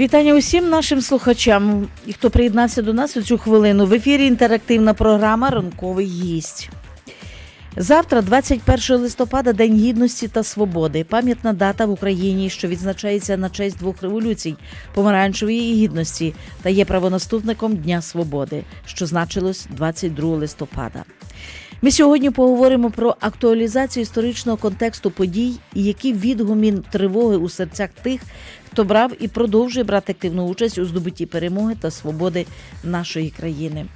Вітання усім нашим слухачам, і хто приєднався до нас у цю хвилину. В ефірі інтерактивна програма Ранковий гість. Завтра, 21 листопада, День гідності та свободи. Пам'ятна дата в Україні, що відзначається на честь двох революцій помаранчевої гідності та є правонаступником Дня Свободи, що значилось 22 листопада. Ми сьогодні поговоримо про актуалізацію історичного контексту подій і які відгумін тривоги у серцях тих, хто брав і продовжує брати активну участь у здобутті перемоги та свободи нашої країни.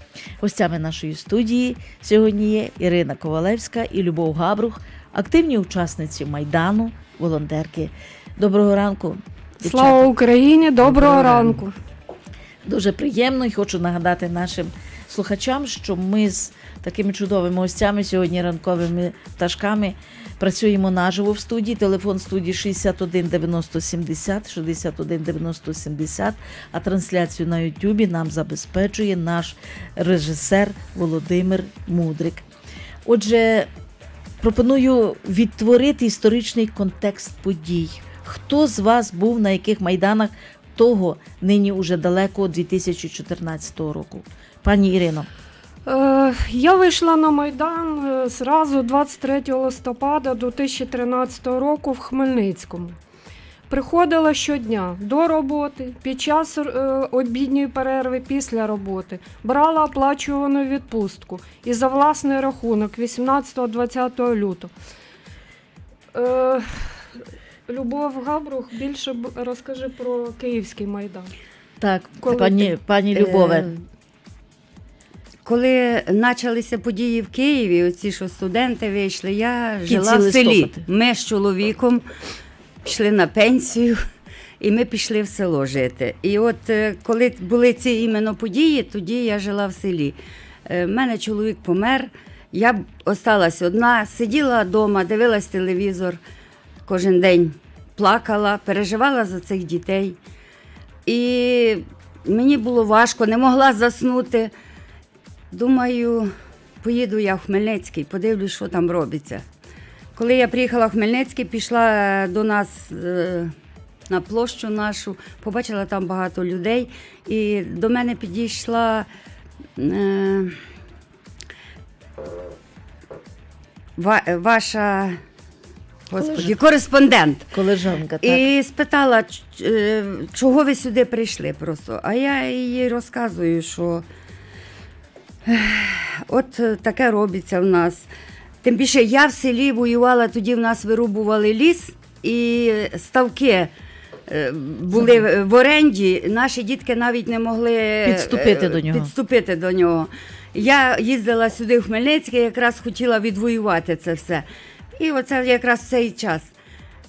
Гостями нашої студії сьогодні є Ірина Ковалевська і Любов Габрух, активні учасниці майдану, волонтерки. Доброго ранку. дівчата. Слава Україні! Доброго Доброго ранку. Дуже приємно і хочу нагадати нашим слухачам, що ми з такими чудовими гостями сьогодні ранковими пташками працюємо наживо в студії. Телефон студії 61 90 70, 61 90 70, а трансляцію на Ютубі нам забезпечує наш режисер Володимир Мудрик. Отже, пропоную відтворити історичний контекст подій. Хто з вас був на яких майданах того нині уже далекого 2014 року? Пані Ірино, я вийшла на Майдан е, зразу 23 листопада 2013 року в Хмельницькому. Приходила щодня до роботи, під час е, обідньої перерви після роботи, брала оплачувану відпустку і за власний рахунок 18-20 лютого. Е, Любов Габрух, більше розкажи про Київський майдан. так, Коли пані, ти- пані Любове. Е, Коли почалися події в Києві, оці що студенти вийшли, я жила в селі. Ми з чоловіком пішли на пенсію, і ми пішли в село жити. І от е, коли були ці іменно події, тоді я жила в селі. У мене чоловік помер, я осталась одна, сиділа вдома, дивилась телевізор кожен день, плакала, переживала за цих дітей. І мені було важко, не могла заснути. Думаю, поїду я в Хмельницький, подивлюсь, що там робиться. Коли я приїхала в Хмельницький, пішла е, до нас е, на площу нашу, побачила там багато людей, і до мене підійшла е, ваша господі, кореспондент. Колежанка, так. І спитала, чого ви сюди прийшли просто. А я їй розказую, що от е, таке робиться в нас. Тим більше я в селі воювала, тоді в нас вирубували ліс і ставки. е, Були в- оренді, наші дітки навіть не могли е, Підступити до нього. підступити до нього. Я їздила сюди в Хмельницький, якраз хотіла відвоювати це все. І оце якраз цей час.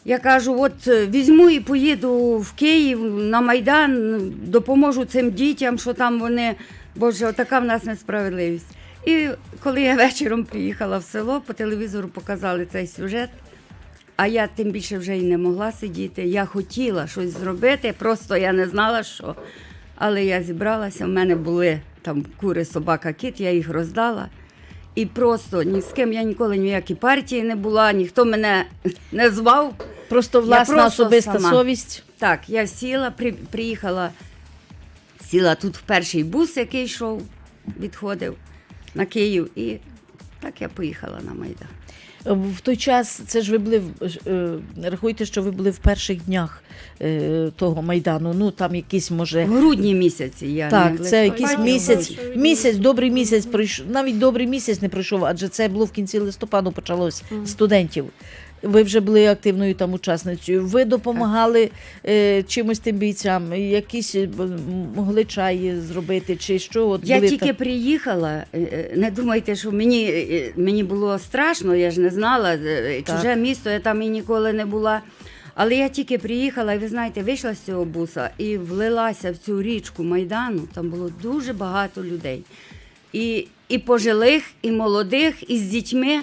Я кажу: от візьму і поїду в Київ на Майдан, допоможу цим дітям, що там вони. Боже, така в нас несправедливість. І коли я вечором приїхала в село, по телевізору показали цей сюжет. А я тим більше вже й не могла сидіти. Я хотіла щось зробити, просто я не знала, що. Але я зібралася, в мене були там кури, собака, кіт, я їх роздала. І просто ні з ким я ніколи ніякій партії не була, ніхто мене не звав. Просто власна просто особиста сама. совість. Так, я сіла, при, приїхала, сіла тут в перший бус, який йшов, відходив на Київ, і так я поїхала на Майдан. В той час це ж ви були е, рахуйте, що ви були в перших днях е, того майдану. Ну там якісь може. В грудні місяці я Так, не це якийсь місяць, місяць, добрий місяць пройшов. Навіть добрий місяць не пройшов, адже це було в кінці листопаду почалось студентів. Ви вже були активною там учасницею. Ви допомагали е, чимось тим бійцям, якісь е, могли чай зробити, чи що? От Я були тільки так- приїхала. е, е, Не думайте, що мені, е, мені було страшно, я ж не знала. е, Так. Чуже місто, я там і ніколи не була. Але я тільки приїхала, і ви знаєте, вийшла з цього буса і влилася в цю річку Майдану. Там було дуже багато людей. І, і пожилих, і молодих, і з дітьми.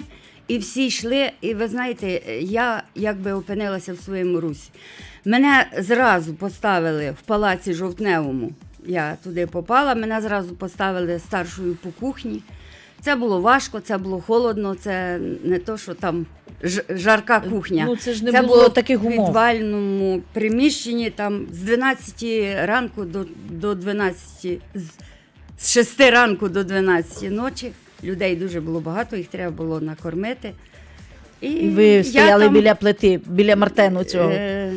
І всі йшли, і ви знаєте, я якби опинилася в своєму русі. Мене зразу поставили в палаці жовтневому. Я туди попала, мене зразу поставили старшою по кухні. Це було важко, це було холодно, це не то, що там жарка кухня. Ну це ж не це було було таких в підвальному приміщенні там з 12 ранку до, до 12, з, з 6 ранку до 12 ночі. Людей дуже було багато, їх треба було накормити. І ви стояли біля плити, біля Мартену цього. Е,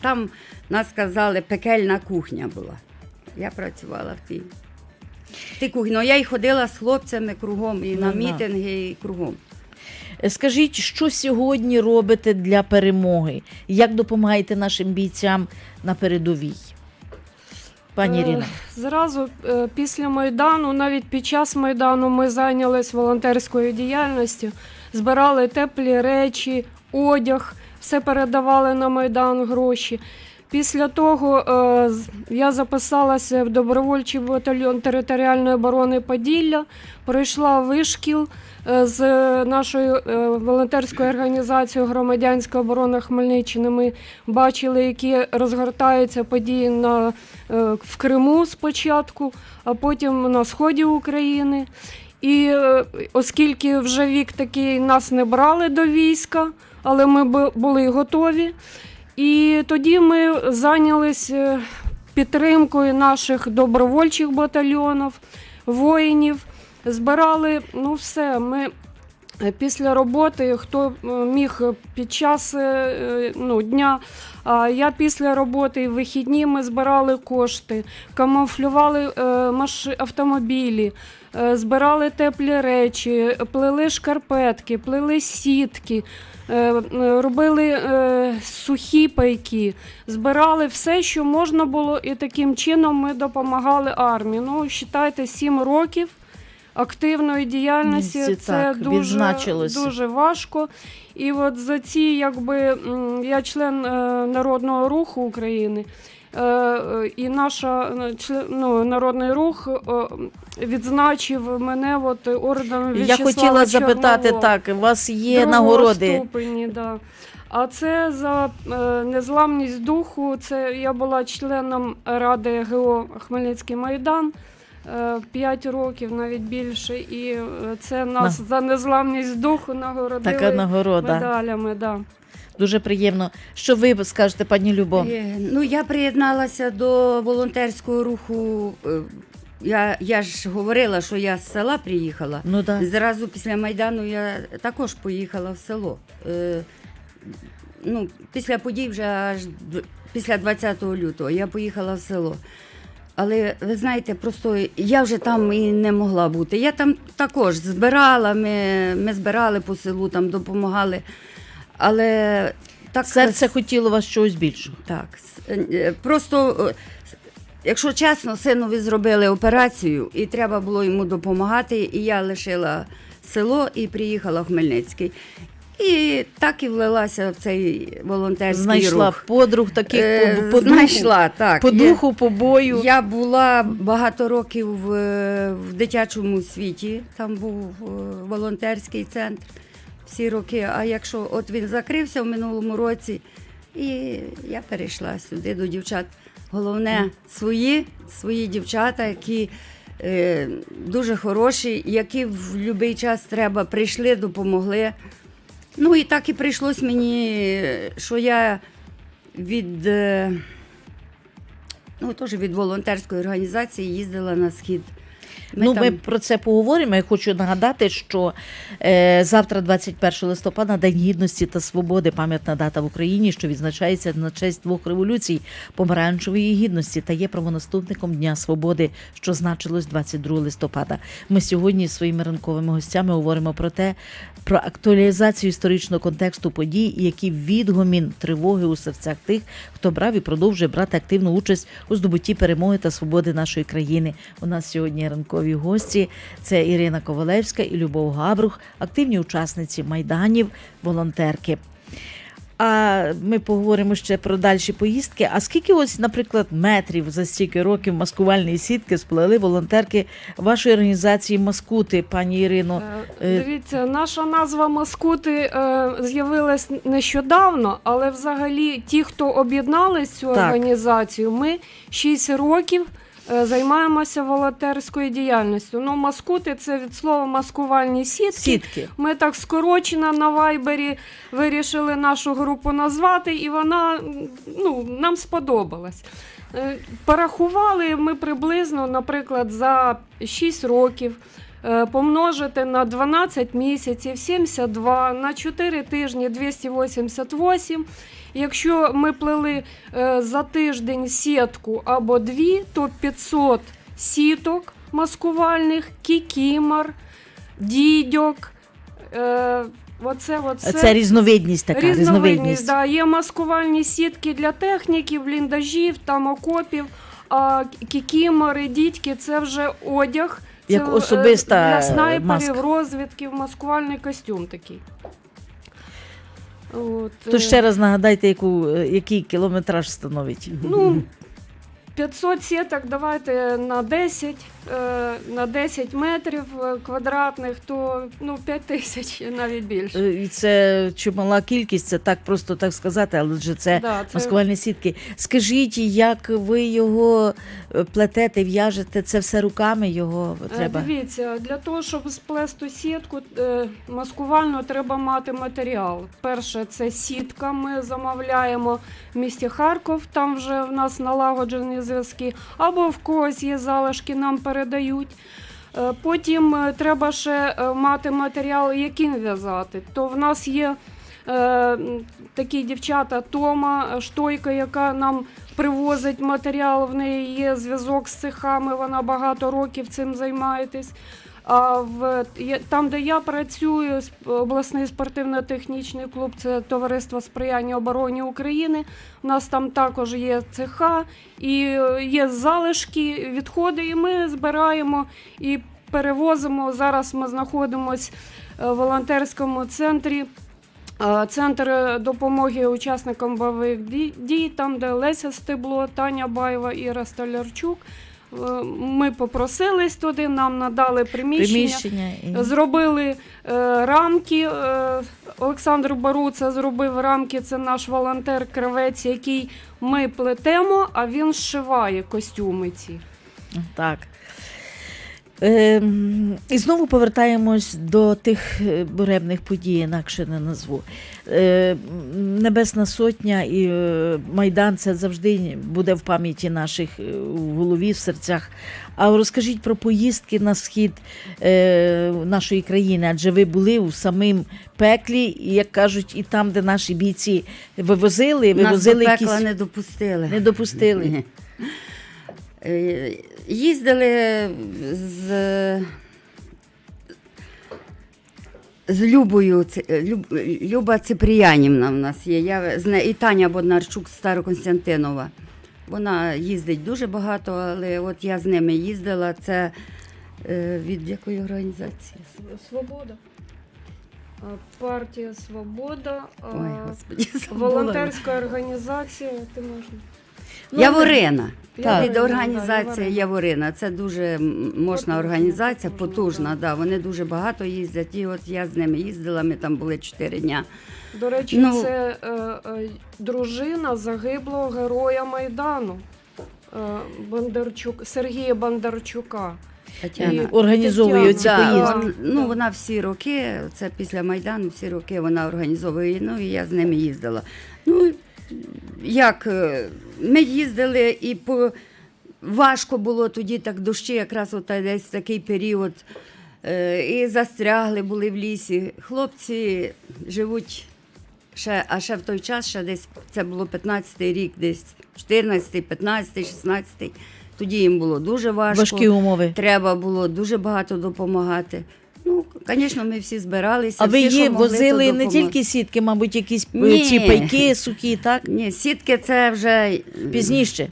там нас сказали, пекельна кухня була. Я працювала в тій. в тій кухні. Ну, я й ходила з хлопцями кругом, і на Ну, мітинги, і кругом. Е, Скажіть, що сьогодні робите для перемоги? Як допомагаєте нашим бійцям на передовій? Пані ріна, Ірина. Зразу е, після Майдану, навіть під час Майдану, ми зайнялись волонтерською діяльністю, збирали теплі речі, одяг, все передавали на Майдан гроші. Після того е, я записалася в добровольчий батальйон територіальної оборони Поділля, пройшла вишкіл е, з нашою е, волонтерською організацією Громадянська оборона Хмельниччини. Ми бачили, які розгортаються події на, в Криму спочатку, а потім на сході України. І оскільки вже вік такий нас не брали до війська, але ми були готові. І тоді ми зайнялися підтримкою наших добровольчих батальйонів, воїнів. Збирали ну все. Ми е, після роботи, хто е, міг під час е, е, ну, дня. А я після роботи і вихідні ми збирали кошти, камуфлювали е, автомобілі, е, збирали теплі речі, плели шкарпетки, плели сітки, е, е, робили е, сухі пайки, збирали все, що можна було, і таким чином ми допомагали армії. Ну, вважайте, сім років. Активної діяльності Місці, це так, дуже, дуже важко. І от за ці, якби я член е, народного руху України, е, е, і наша е, ну, народний рух е, відзначив мене от орденом Я В'ячеслава хотіла запитати так, у вас є Другого нагороди. ступені, да. А це за е, незламність духу. Це я була членом ради ГО Хмельницький Майдан. 5 років, навіть більше, і е, це нас за незламність духу нагородили Така нагорода. медалями. Да. Дуже приємно. Що ви скажете, пані Любо? Е, Ну, я приєдналася до волонтерського руху. е, Я, я ж говорила, що я з села приїхала. Ну да. Зразу після Майдану я також поїхала в село. Е, ну, після подій вже аж після 20 лютого я поїхала в село. Але ви знаєте, просто я вже там і не могла бути. Я там також збирала, ми, ми збирали по селу, там допомагали. Але так Серце хотіло вас чогось більшого. так, е, просто, е, якщо чесно, синові зробили операцію, і треба було йому допомагати. І я лишила село і приїхала в Хмельницький. І так і влилася в цей волонтерський Знайшла рух. подруг таких Е, по, по знайшла, так. духу, по Я- духу, по бою. Я була багато років в, в дитячому світі, там був е, волонтерський центр всі роки. А якщо от він закрився в минулому році, і я перейшла сюди до дівчат. Головне, свої, свої дівчата, які е, дуже хороші, які в будь-який час треба, прийшли, допомогли. Ну і так і прийшлось мені, що я від. е, Ну, теж від волонтерської організації їздила на схід. Ну, там- ми про це поговоримо. Я хочу нагадати, що е, завтра, 21 листопада, День гідності та свободи, пам'ятна дата в Україні, що відзначається на честь двох революцій помаранчевої гідності та є правонаступником Дня Свободи, що значилось 22 листопада. Ми сьогодні зі своїми ранковими гостями говоримо про те, про актуалізацію історичного контексту подій, які відгомін тривоги у серцях тих, хто брав і продовжує брати активну участь у здобутті перемоги та свободи нашої країни. У нас сьогодні ранкові гості. Це Ірина Ковалевська і Любов Габрух, активні учасниці майданів, волонтерки. А ми поговоримо ще про дальші поїздки. А скільки ось, наприклад, метрів за стільки років маскувальної сітки сплели волонтерки вашої організації Маскути, пані Ірино? Е, Дивіться, наша назва Маскути е, з'явилась нещодавно, але взагалі ті, хто об'єднались цю Так. організацію, ми 6 років займаємося волонтерською діяльністю. Ну, маскути це від слова маскувальні сітки. Сітки. Ми так скорочено на Вайбері вирішили нашу групу назвати, і вона ну, нам сподобалась. Е, Порахували ми приблизно, наприклад, за 6 років. е, Помножити на 12 місяців 72, на 4 тижні 288. Якщо ми плели е, за тиждень сітку або дві, то 500 сіток маскувальних, кікімор, дідьок. Е, оце, оце. Це різновидність така. Різновидність, Різновидність. да. Є маскувальні сітки для техніків, бліндажів, там окопів, а кікімори, дідьки це вже одяг. Це, Як е, особиста для снайперів, маска. розвідків, маскувальний костюм такий. От, То е, ще раз нагадайте, яку, е, який кілометраж становить. Ну, 500 сіток давайте на 10, е, на 10 метрів е, квадратних, то ну, 5 тисяч навіть більше. Е, І це чимала кількість, це так просто так сказати, але ж це Да, це- маскувальні сітки. Скажіть, як ви його е, плетете, в'яжете, це все руками його Е, треба? Дивіться, для того, щоб сплести сітку е, маскувально треба мати матеріал. Перше, це сітка. Ми замовляємо в місті Харков, там вже в нас налагоджені зв'язки, або в когось є залишки, нам передають. Е, Потім е, треба ще е, мати матеріал, яким в'язати. То в нас є е, такі дівчата Тома, Штойка, яка нам привозить матеріал. В неї є зв'язок з цехами, вона багато років цим займається. А в там, де я працюю, обласний спортивно-технічний клуб, це товариство сприяння обороні України. У нас там також є цеха і е, є залишки, відходи, і ми збираємо і перевозимо. Зараз ми знаходимося в волонтерському центрі. е, Центр е, допомоги учасникам бойових дій, там, де Леся Стебло, Таня Баєва, Іра Столярчук. Ми попросились туди, нам надали приміщення. Приміщення. Зробили е, рамки. Е, Олександр Баруца зробив рамки. Це наш волонтер кривець, який ми плетемо, а він зшиває костюми ці. Так. Ем, і знову повертаємось до тих е, буремних подій, інакше не назву. Е, Небесна Сотня і е, Майдан це завжди буде в пам'яті наших е, в голові, в серцях. А розкажіть про поїздки на схід е, нашої країни, адже ви були у самим пеклі, і, як кажуть, і там, де наші бійці вивозили, Нас до вивозили пекла якісь не допустили. не допустили. Е, Їздили з, з Любою, Люб, Люба Ципріянівна в нас є. Я, з не- і Таня Боднарчук з Староконстантинова. Вона їздить дуже багато, але от я з ними їздила. Це е, від якої організації? Свобода. Партія Свобода. Ой, господі. Волонтерська організація. Ти можна. Ну, Яворина. Так. Від да, організація Яворина. Це дуже мощна організація, потужна. Да. Вони дуже багато їздять. І от я з ними їздила, ми там були чотири дня. До речі, Ну- це е, е, дружина загиблого героя Майдану е, Бондарчук, Сергія Бондарчука. Тетяна. І- Організовує ці Да, поїздки. он, ну, вона всі роки, це після Майдану, всі роки вона організовує, ну і я з ними їздила. Ну, як, е, ми їздили і по важко було тоді, так дощі, якраз от десь такий період. Е, І застрягли були в лісі. Хлопці живуть ще, а ще в той час, ще десь це було 15-й рік, десь 14-й, 15-й, 16-й. Тоді їм було дуже важко. Важкі умови. Треба було дуже багато допомагати. Звісно, ми всі збиралися. А ви всі, що її могли, возили не тільки сітки, мабуть, якісь е, Ні. ці пайки, суки, так? Ні, сітки це вже Пізніше.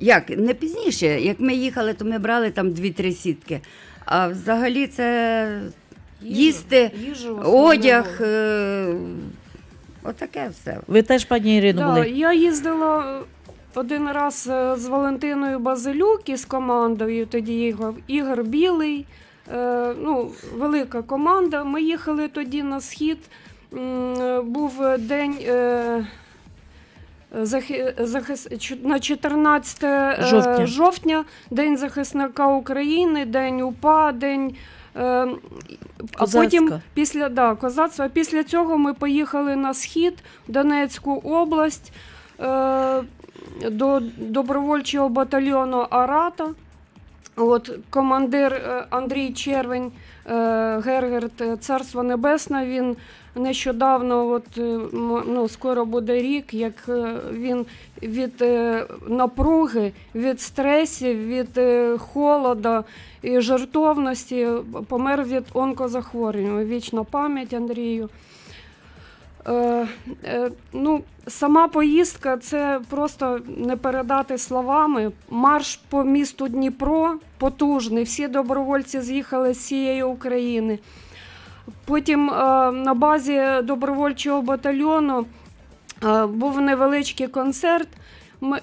Як не пізніше. Як ми їхали, то ми брали там дві-три сітки. А взагалі це Їжу- їсти, їжу одяг, е, отаке все. Ви теж, пані Ірино, Да, були? я їздила е, один раз е, з Валентиною Базилюк із командою, тоді Ігор, Ігор Білий. Е, ну, велика команда. Ми їхали тоді на схід. Е, Був день е, на 14 е, Жовтня. жовтня, День захисника України, День УПА, День. А потім після да, козацтва. Після цього ми поїхали на схід, в Донецьку область до добровольчого батальйону Арата. От командир е, Андрій Червень е, Гергерт, е, Царство Небесне. Він нещодавно, от, ну, скоро буде рік, як він від напруги, від стресів, від холода і жертовності помер від онкозахворювання. Вічна пам'ять Андрію. Е, е, ну, сама поїздка це просто не передати словами. Марш по місту Дніпро потужний. Всі добровольці з'їхали з цієї України. Потім е, на базі добровольчого батальйону е, був невеличкий концерт.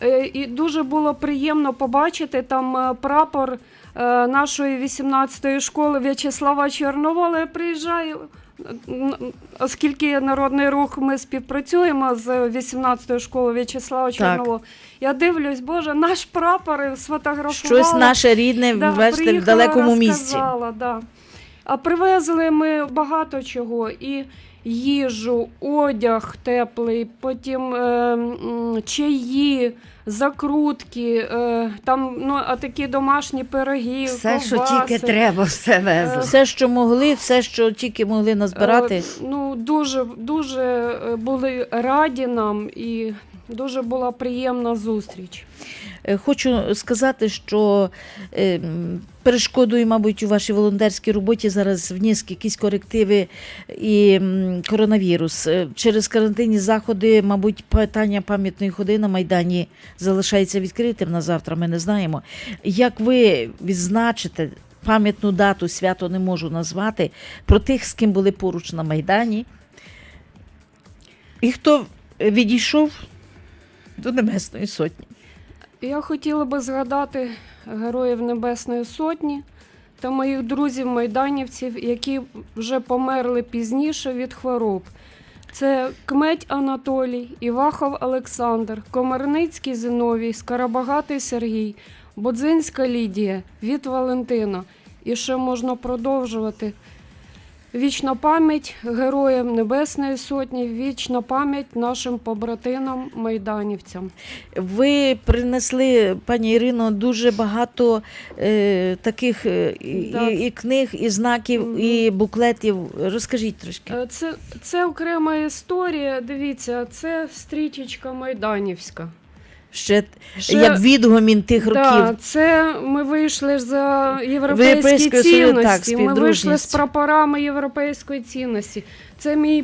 Е, і дуже було приємно побачити там е, прапор е, нашої 18-ї школи В'ячеслава Чорновола. Я приїжджаю, оскільки народний рух ми співпрацюємо з 18-ю школою В'ячеслава Чорнового, Я дивлюсь, Боже, наш прапор сфотографували. Щось наше рідне, Да, бачите, в далекому місці. Да. А привезли ми багато чого. І їжу, одяг теплий, потім е, чаї, закрутки, е, там ну, а такі домашні пироги, Все, що тільки треба, все везли. Все, що могли, все, що тільки могли назбирати. Е, Ну, дуже, дуже е, були раді нам і дуже була приємна зустріч. Е, Хочу сказати, що е, перешкодою, мабуть, у вашій волонтерській роботі зараз вніс якісь корективи і коронавірус. Е, Через карантинні заходи, мабуть, питання пам'ятної ходи на Майдані залишається відкритим на завтра, ми не знаємо. Як ви відзначите пам'ятну дату, свято не можу назвати, про тих, з ким були поруч на Майдані, і хто відійшов до Небесної Сотні? Я хотіла би згадати героїв Небесної Сотні та моїх друзів-майданівців, які вже померли пізніше від хвороб. Це Кметь Анатолій, Івахов Олександр, Комарницький Зиновій, Скарабагатий Сергій, Бодзинська Лідія, Від Валентина. І ще можна продовжувати. Вічна пам'ять героям Небесної Сотні, вічна пам'ять нашим побратинам майданівцям. Ви принесли, пані Ірино, дуже багато е, таких е, і, Да. і, і книг, і знаків, Мгм. і буклетів. Розкажіть трошки. Е, Це, це окрема історія. Дивіться, це стрічечка Майданівська. Ще, Ще- як відгомін тих Да, років. це ми вийшли за європейські Союзу, так, цінності. ми вийшли з прапорами європейської цінності. Це мій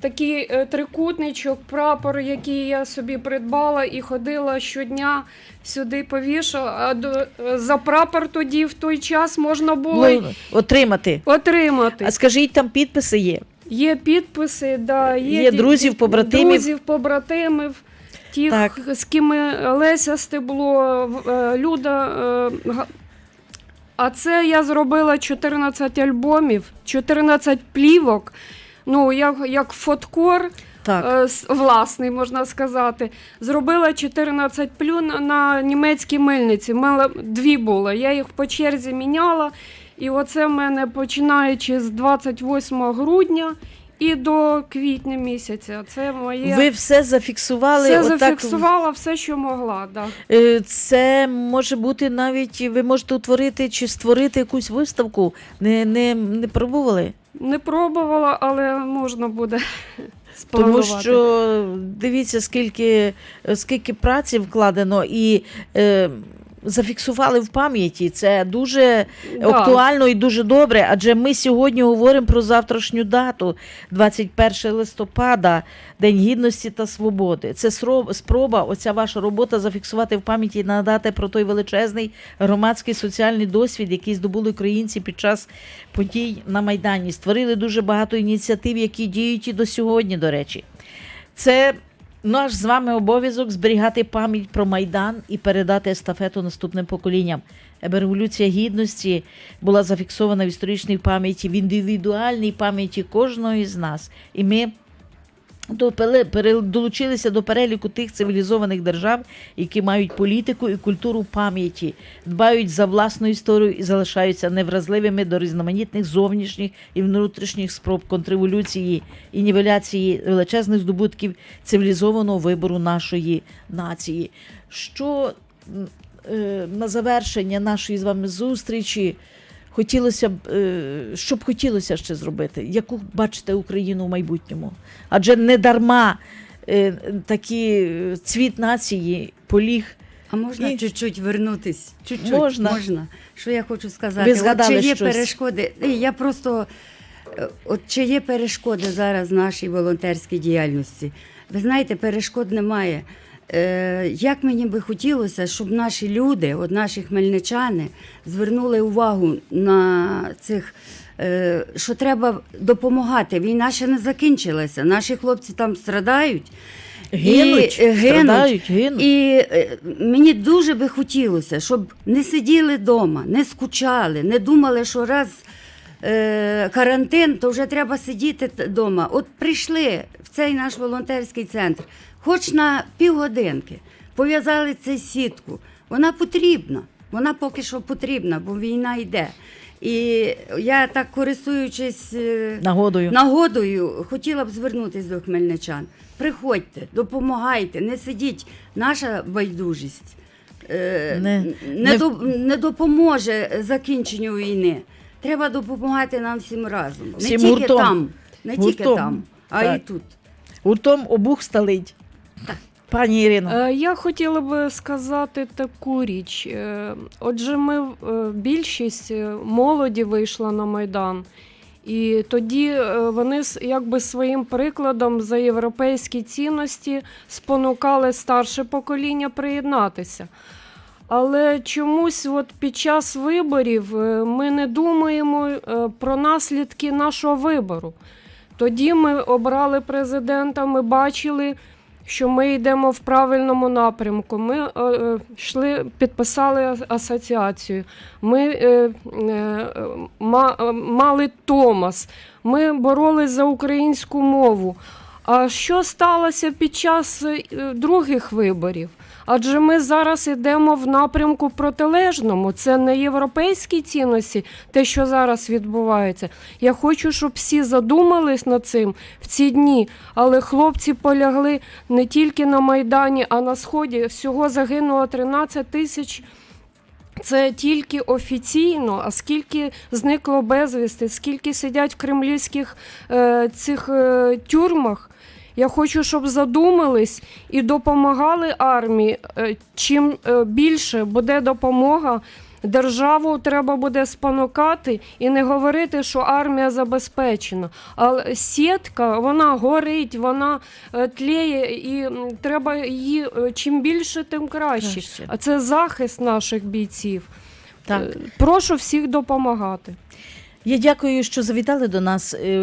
такий е, трикутничок, прапор, який я собі придбала і ходила щодня сюди повішала. А до, е, за прапор тоді в той час можна було отримати. отримати. А скажіть, там підписи є. Є підписи, да, є, Є друзів, побратимів. Друзів, побратимів, тих, Так. з ким Леся Стебло, е, Люда. е, А це я зробила 14 альбомів, 14 плівок. Ну, як, як фоткор, Так. е, власний, можна сказати. Зробила 14 плюн на німецькій мильниці. Мене дві було. Я їх по черзі міняла. І оце в мене починаючи з 28 грудня і до квітня місяця. Це моє Ви все зафіксували. все отак, зафіксувала все, що могла. Да. Е, Це може бути навіть, ви можете утворити чи створити якусь виставку. Не, не, не пробували? Не пробувала, але можна буде Тому що дивіться, скільки, скільки праці вкладено і е, зафіксували в пам'яті. Це дуже Да. актуально і дуже добре. Адже ми сьогодні говоримо про завтрашню дату, 21 листопада, День гідності та свободи. Це спроба, оця ваша робота зафіксувати в пам'яті і надати про той величезний громадський соціальний досвід, який здобули українці під час подій на Майдані. Створили дуже багато ініціатив, які діють і до сьогодні, до речі. Це наш з вами обов'язок зберігати пам'ять про Майдан і передати естафету наступним поколінням. Аби революція гідності була зафіксована в історичній пам'яті, в індивідуальній пам'яті кожного із нас. І ми долучилися до переліку тих цивілізованих держав, які мають політику і культуру пам'яті, дбають за власну історію і залишаються невразливими до різноманітних зовнішніх і внутрішніх спроб контрреволюції і нівеляції величезних здобутків цивілізованого вибору нашої нації. Що е, на завершення нашої з вами зустрічі хотілося б, е, що б хотілося ще зробити? Яку бачите Україну в майбутньому? Адже не дарма е, такі е, цвіт нації поліг. А можна І- чуть-чуть вернутись? Чуть-чуть. Можна. можна. Що я хочу сказати? Ви згадали от чи є щось? перешкоди? Я просто от чи є перешкоди зараз в нашій волонтерській діяльності? Ви знаєте, перешкод немає. Е, як мені би хотілося, щоб наші люди, от наші хмельничани, звернули увагу на цих. е, Що треба допомагати. Війна ще не закінчилася. Наші хлопці там страдають. Гинуть, і, е, страдають, гинуть. І мені дуже би хотілося, щоб не сиділи вдома, не скучали, не думали, що раз карантин, то вже треба сидіти вдома. От прийшли в цей наш волонтерський центр, хоч на півгодинки, пов'язали цю сітку. Вона потрібна. Вона поки що потрібна, бо війна йде. І я так користуючись е, Нагодою. Нагодою хотіла б звернутися до хмельничан. Приходьте, допомагайте, не сидіть. Наша байдужість е, Не- не, не- до- не допоможе закінченню війни. Треба допомагати нам всім разом. Всім не тільки гуртом. там, не тільки там, а Так. і тут. Гуртом обух сталить. Пані Ірино, Е, Я хотіла би сказати таку річ. Е, Отже, ми е, більшість молоді вийшла на майдан. І тоді вони якби своїм прикладом за європейські цінності спонукали старше покоління приєднатися. Але чомусь от під час виборів ми не думаємо про наслідки нашого вибору. Тоді ми обрали президента, ми бачили, що ми йдемо в правильному напрямку. Ми е, е, йшли, підписали асоціацію. Ми е, е, е, мали Томас. Ми боролись за українську мову. А що сталося під час других виборів? Адже ми зараз йдемо в напрямку протилежному. Це не європейські цінності, те, що зараз відбувається. Я хочу, щоб всі задумались над цим в ці дні. Але хлопці полягли не тільки на Майдані, а на Сході. Всього загинуло 13 тисяч. Це тільки офіційно, а скільки зникло безвісти, скільки сидять в кремлівських е, цих е, тюрмах. Я хочу, щоб задумались і допомагали армії. Е, Чим е, більше буде допомога, державу треба буде спонукати і не говорити, що армія забезпечена. А сітка вона горить, вона е, тліє, і треба її чим більше, тим краще. Краще. А це захист наших бійців. так. Прошу всіх допомагати. Я дякую, що завітали до нас е,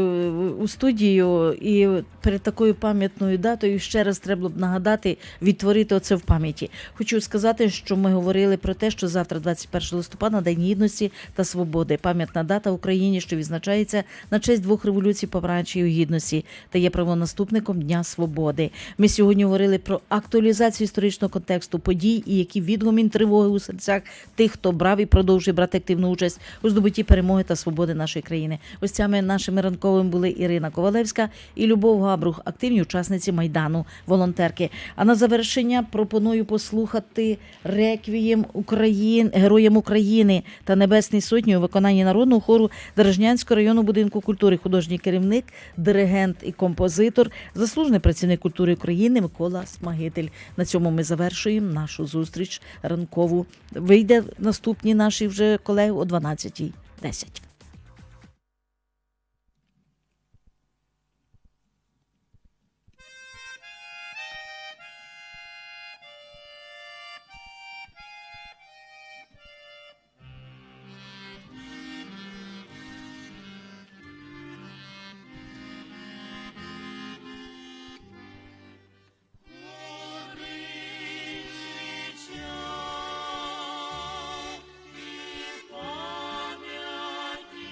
у студію. І перед такою пам'ятною датою ще раз треба б нагадати, відтворити оце в пам'яті. Хочу сказати, що ми говорили про те, що завтра, 21 листопада, День гідності та свободи. Пам'ятна дата в Україні, що відзначається на честь двох революцій помаранчевої гідності та є правонаступником Дня Свободи. Ми сьогодні говорили про актуалізацію історичного контексту подій і які відгомін тривоги у серцях тих, хто брав і продовжує брати активну участь у здобутті перемоги та свободи нашої країни. Гостями нашими ранковими були Ірина Ковалевська і Любов Габрух, активні учасниці майдану, волонтерки. А на завершення пропоную послухати реквієм Україн, героям України та Небесній Сотні у виконанні народного хору Дорожнянського районного будинку культури, художній керівник, диригент і композитор, заслужений працівник культури України Микола Смагитель. На цьому ми завершуємо нашу зустріч ранкову. Вийде наступні наші вже колеги о 12.10.